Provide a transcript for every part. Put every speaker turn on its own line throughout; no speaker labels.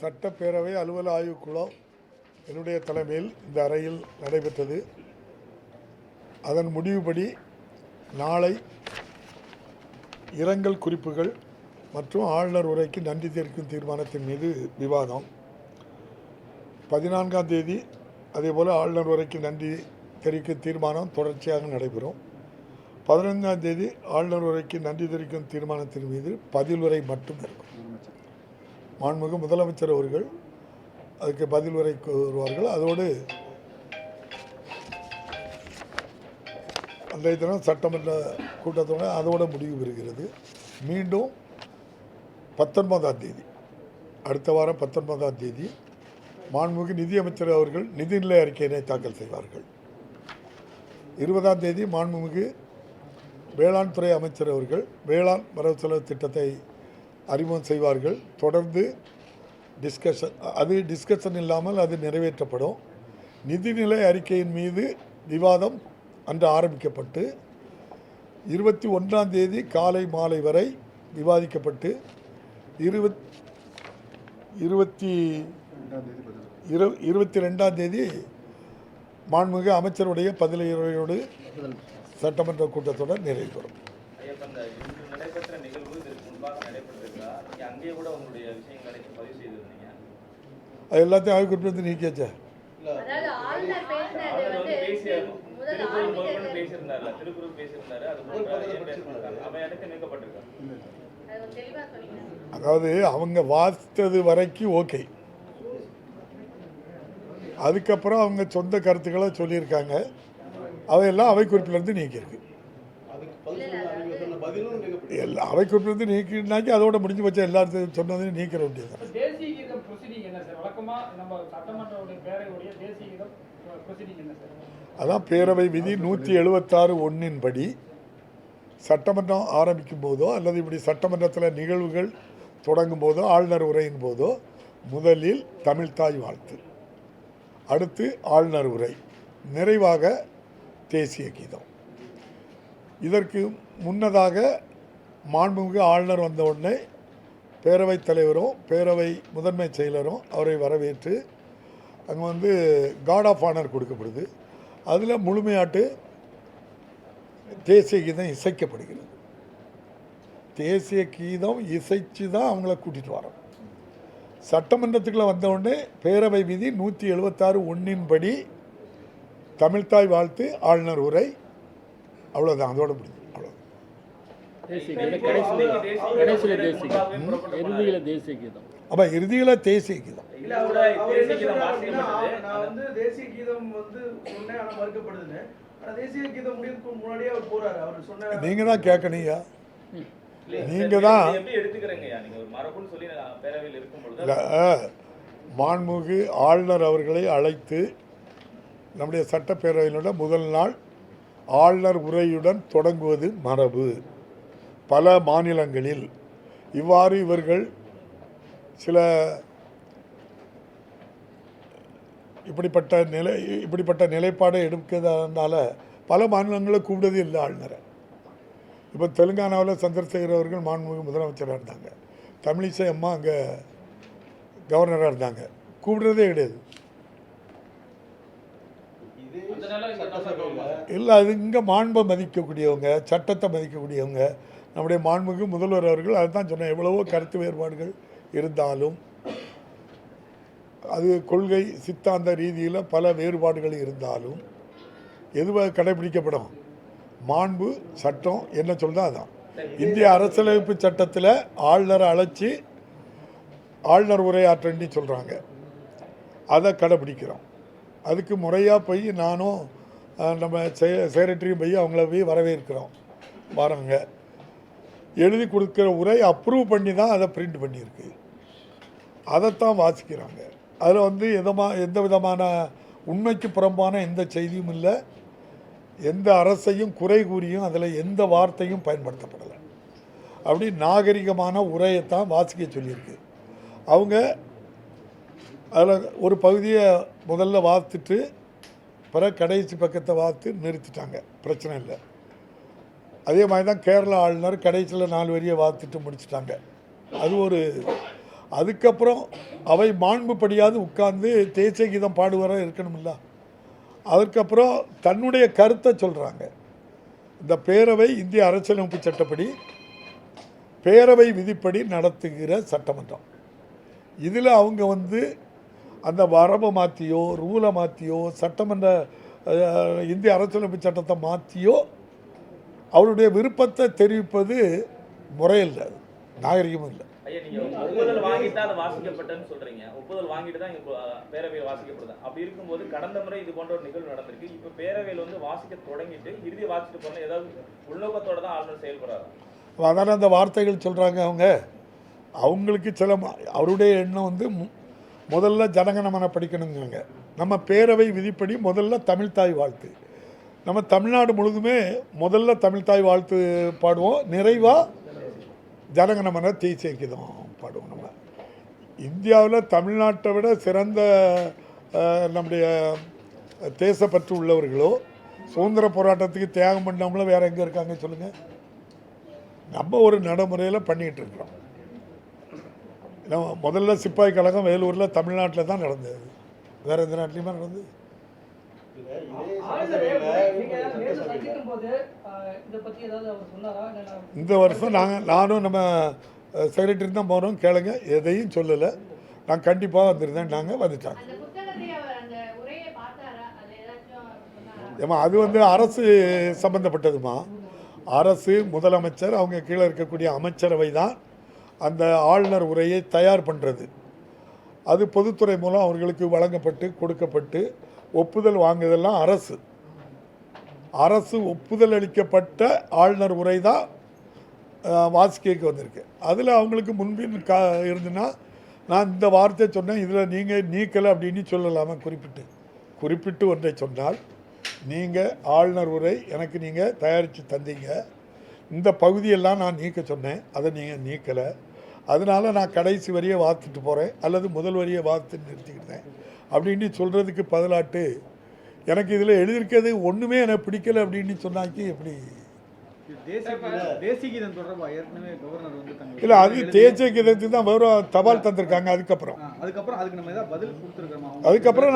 சட்டப்பேரவை அலுவல் ஆய்வுக்குழு என்னுடைய தலைமையில் இந்த அறையில் நடைபெற்றது. அதன் முடிவுபடி நாளை இரங்கல் குறிப்புகள் மற்றும் ஆளுநர் உரைக்கு நன்றி தெரிவிக்கும் தீர்மானத்தின் மீது விவாதம். பதினான்காம் தேதி அதேபோல் ஆளுநர் உரைக்கு நன்றி தெரிவிக்கும் தீர்மானம் தொடர்ச்சியாக நடைபெறும். பதினைந்தாம் தேதி ஆளுநர் உரைக்கு நன்றி தெரிவிக்கும் தீர்மானத்தின் மீது பதில் உரை மட்டும் இருக்கும். மாண்புமிகு முதலமைச்சர் அவர்கள் அதுக்கு பதில் உரை கூறுவார்கள். அதோடு அன்றைய தினம் சட்டமன்ற கூட்டத்தோட அதோட முடிவு பெறுகிறது. மீண்டும் பத்தொன்பதாம் தேதி அடுத்த வாரம் பத்தொன்பதாம் தேதி மாண்புமிகு நிதியமைச்சர் அவர்கள் நிதிநிலை அறிக்கையினை தாக்கல் செய்வார்கள். இருபதாம் தேதி மாண்புமிகு வேளாண் துறை அமைச்சர் அவர்கள் வேளாண் வரவு செலவு திட்டத்தை அறிமுகம் செய்வார்கள். தொடர்ந்து டிஸ்கஷன் அது டிஸ்கஷன் இல்லாமல் அது நிறைவேற்றப்படும். நிதிநிலை அறிக்கையின் மீது விவாதம் அன்று ஆரம்பிக்கப்பட்டு இருபத்தி ஒன்றாம் தேதி காலை மாலை வரை விவாதிக்கப்பட்டு இருபத் இருபத்தி இரு இருபத்தி ரெண்டாம் தேதி மாண்புமிகு அமைச்சருடைய பதிலுரையோடு சட்டமன்ற கூட்டத்தொடர் நிறைவு பெறும்
ஐயா, இப்ப இந்த இன்று நடைபெற்ற நிகழ்வு இதற்கு முன்பாக நடைபெற்றிருக்கா நீங்க அங்கேயே கூட உங்களுடைய விஷயங்களை பதிவு செய்திருந்தீங்க.
அது எல்லாத்தையும் ஆய்வு குறிப்பிட்டு நீக்கியாச்சா?
வந்து சொன்னீங்க
அதாவது அவங்க வாசித்தது வரைக்கும் ஓகே. அதுக்கப்புறம் அவங்க சொந்த கருத்துக்களை சொல்லியிருக்காங்க. அவையெல்லாம் அவை குறிப்பிலிருந்து நீக்கியிருக்கு. எல்லா அவை குறிப்பிலிருந்து நீக்கினாக்கி அதோட முடிஞ்சு வச்சா எல்லாத்தையும் சொன்னதையும் நீக்கிற வேண்டியது அதான் பேரவை விதி நூற்றி எழுபத்தாறு ஒன்றின் படி சட்டமன்றம் ஆரம்பிக்கும் போதோ அல்லது இப்படி சட்டமன்றத்தில் நிகழ்வுகள் தொடங்கும் போதோ ஆளுநர் உரையின் போதோ முதலில் தமிழ்தாய் வாழ்த்து. அடுத்து ஆளுநர் உரை. நிறைவாக தேசிய கீதம். இதற்கு முன்னதாக மாண்புமிகு ஆளுநர் வந்த உடனே பேரவைத் தலைவரும் பேரவை முதன்மை செயலரும் அவரை வரவேற்று அங்கே வந்து கார்ட் ஆஃப் ஆனர் கொடுக்கப்படுது. அதில் முழுமையாட்டு தேசிய கீதம் இசைக்கப்படுகிறது. தேசிய கீதம் இசைச்சு தான் அவங்கள கூட்டிகிட்டு வரோம். சட்டமன்றத்துக்குள்ளே வந்தவுடனே பேரவை விதி நூற்றி எழுபத்தாறு ஒன்றின்படி தமிழ்தாய் வாழ்த்து ஆளுநர் உரை. அவ்வளோதான் அதோட முடிஞ்சு.
தேசிய கீதம் கடைசியில் கடைசியில் தேசிய கீதம். இறுதியில் தேசிய கீதம்.
அப்போ இறுதியில் தேசிய கீதம்.
தேசிய வந்து மறுக்கப்படுதுன்னு. தேசிய முடிவுக்கு முன்னாடியே அவர் போறாரு. அவர் சொன்ன
தான்? நீங்க தான்.
எடுத்துக்கிறீங்கய்யா? நீங்க ஒரு மரபுன்னு சொல்லி நான் பேரவையில் இருக்கும் பொழுது
இல்லை மாண்புமிகு ஆளுநர் அவர்களை அழைத்து நம்முடைய சட்டப்பேரவையினோட முதல் நாள் ஆளுநர் உரையுடன் தொடங்குவது மரபு. பல மாநிலங்களில் இவ்வாறு இவர்கள் சில இப்படிப்பட்ட நிலை இப்படிப்பட்ட நிலைப்பாடை எடுக்கிறதுனால பல மாநிலங்களில் கூப்பிடுறதே இல்லை ஆளுநரை. இப்போ தெலுங்கானாவில் சந்திரசேகர் அவர்கள் மாண்புமிகு முதலமைச்சராக இருந்தாங்க. தமிழிசை அம்மா அங்கே கவர்னராக இருந்தாங்க. கூப்பிடுறதே கிடையாது. இல்லை அது இங்கே மாண்பை மதிக்கக்கூடியவங்க சட்டத்தை மதிக்கக்கூடியவங்க நம்முடைய மாண்புமிகு முதல்வர் அவர்கள் அதுதான் சொன்னேன் எவ்வளவோ கருத்து வேறுபாடுகள் இருந்தாலும் அது கொள்கை சித்தாந்த ரீதியில் பல வேறுபாடுகள் இருந்தாலும் எதுவாக கடைபிடிக்கப்படும்? மாண்பு சட்டம் என்ன சொல்லுதோ அதான். இந்திய அரசியலமைப்பு சட்டத்தில் ஆளுநரை அழைச்சி ஆளுநர் உரையாற்றண்டி சொல்கிறாங்க அதை கடைபிடிக்கிறோம். அதுக்கு முறையாக போய் நானும் நம்ம செ செக்ரட்டரியும் போய் அவங்கள போய் வரவேற்கிறோம். வராங்க. எழுதி கொடுக்குற உரை அப்ரூவ் பண்ணி தான் அதை பிரிண்ட் பண்ணியிருக்கு. அதைத்தான் வாசிக்கிறாங்க. அதில் வந்து எதமா எந்த விதமான உண்மைக்கு புறம்பான எந்த செய்தியும் இல்லை. எந்த அரசையும் குறை கூறியும் அதில் எந்த வார்த்தையும் பயன்படுத்தப்படலை. அப்படி நாகரிகமான உரையைத்தான் வாசிக்க சொல்லியிருக்கு. அவங்க அதில் ஒரு பகுதியை முதல்ல வாத்துட்டு பிற கடைசி பக்கத்தை வாத்து நிறுத்திட்டாங்க. பிரச்சனை இல்லை. அதே மாதிரி தான் கேரளா ஆளுநர் கடைசியில் நாலு வரியை வாத்துட்டு முடிச்சிட்டாங்க. அது ஒரு அதுக்கப்புறம் அவை மாண்புப்படியாவது உட்கார்ந்து தேசிய கீதம் பாடுவர இருக்கணும்ல. அதற்கப்புறம் தன்னுடைய கருத்தை சொல்கிறாங்க இந்த பேரவை இந்திய அரசியலமைப்பு சட்டப்படி பேரவை விதிப்படி நடத்துகிற சட்டமன்றம். இதில் அவங்க வந்து அந்த வரவை மாற்றியோ ரூலை மாற்றியோ சட்டமன்ற இந்திய அரசியலமைப்பு சட்டத்தை மாற்றியோ அவருடைய விருப்பத்தை தெரிவிப்பது முறையில்லை நாகரிகமும் இல்லை.
ஒப்புதல் வாங்கிட்டு அது வாசிக்கப்பட்டன்னு சொல்றீங்க. ஒப்புதல் வாங்கிட்டு தான் பேரவையில் வாசிக்கப்படுது. அப்படி இருக்கும்போது கடந்த முறை இது போன்ற ஒரு நிகழ்வு நடந்திருக்கு. இப்ப பேரவையில் வந்து வாசிக்க தொடங்கிட்டு இறுதி வாசிட்டு போன ஏதாவது உள்நோக்கத்தோட தான் ஆளுநர் செயல்படுறாரு?
அதான அந்த வார்த்தைகள் சொல்கிறாங்க அவங்க. அவங்களுக்கு சில அவருடைய எண்ணம் வந்து முதல்ல ஜனகணமன படிக்கணுங்கிறாங்க. நம்ம பேரவை விதிப்படி முதல்ல தமிழ்தாய் வாழ்த்து. நம்ம தமிழ்நாடு முழுதுமே முதல்ல தமிழ்தாய் வாழ்த்து பாடுவோம். நிறைவாக ஜனகணமன தீ கீதம் பாடுவோம் நம்ம. இந்தியாவில் தமிழ்நாட்டை விட சிறந்த நம்முடைய தேசப்பற்று உள்ளவர்களோ சுதந்திர போராட்டத்துக்கு தியாகம் பண்ணவங்களோ வேறு எங்கே இருக்காங்க சொல்லுங்கள் நம்ம ஒரு நடைமுறையில் பண்ணிகிட்டு இருக்கிறோம். நம்ம முதல்ல சிப்பாய் கழகம் வேலூரில் தமிழ்நாட்டில் தான் நடந்தது. வேறு எந்த நாட்டிலையுமே நடந்தது. இந்த வருஷம் நாங்கள் நானும் நம்ம செக்ரட்டரி தான் போகிறோம் கேளுங்க. எதையும் சொல்லலை. நான் கண்டிப்பாக வந்திருந்தேன் நாங்கள் வந்துட்டாங்க
அந்த புத்தகத்தை அவர் அந்த உரையை பார்த்தாரா? அது ஏதாச்சும் சொன்னாரா?
ஏமா அது வந்து அரசு சம்பந்தப்பட்டதுமா அரசு முதலமைச்சர் அவங்க கீழே இருக்கக்கூடிய அமைச்சரவை தான் அந்த ஆளுநர் உரையை தயார் பண்ணுறது அது பொதுத்துறை மூலம் அவர்களுக்கு வழங்கப்பட்டு கொடுக்கப்பட்டு ஒப்புதல் வாங்குதெல்லாம் அரசு. அரசு ஒப்புதல் அளிக்கப்பட்ட ஆளுநர் உரை தான் வாசிக்கைக்கு வந்திருக்கு. அதில் அவங்களுக்கு முன்பின் கா இருந்துன்னா நான் இந்த வார்த்தை சொன்னேன் இதில் நீங்கள் நீக்கலை அப்படின்னு சொல்லலாமா குறிப்பிட்டு? குறிப்பிட்டு ஒன்றை சொன்னால் நீங்கள் ஆளுநர் உரை எனக்கு நீங்கள் தயாரித்து தந்தீங்க. இந்த பகுதியெல்லாம் நான் நீக்க சொன்னேன் அதை நீங்கள் நீக்கலை. அதனால நான் கடைசி வரியை வாத்துட்டு போகிறேன் அல்லது முதல் வரியை வாத்து நிறுத்திக்கிட்டேன். அப்படின்னு சொல்கிறதுக்கு பதிலாட்டு எனக்கு இதில் எழுதியிருக்கிறது ஒன்றுமே எனக்கு பிடிக்கல அப்படின்னு சொன்னாக்கி எப்படி? இல்லை அது தேசிய கீதத்துக்கு தான் வெறும் தபால் தந்திருக்காங்க அதுக்கப்புறம்.
அதுக்கப்புறம் அதுக்கு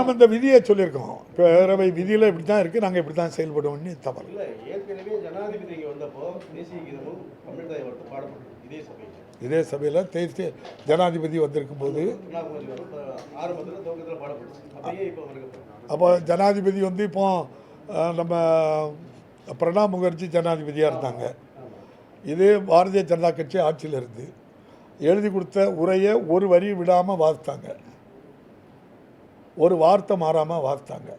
நம்ம
இந்த விதியை சொல்லியிருக்கோம். பேரவை விதியில் இப்படி தான் இருக்குது நாங்கள் இப்படி தான் செயல்படுவோம்னு தபால்
இல்ல ஏற்கனவே ஜனாதிபதி இங்க வந்தப்போ தேசிய கீதமும் தமிழ் தாய் வாழ்த்து பாடப்பட்டது இதே சபையில்.
தேசிய ஜனாதிபதி வந்திருக்கும் போது அப்போ ஜனாதிபதி வந்து இப்போ நம்ம பிரணாப் முகர்ஜி ஜனாதிபதியாக இருந்தாங்க. இதே பாரதிய ஜனதா கட்சி ஆட்சியில் இருந்து எழுதி கொடுத்த உரையை ஒரு வரி விடாமல் வாசித்தாங்க. ஒரு வார்த்தை மாறாமல் வாசித்தாங்க.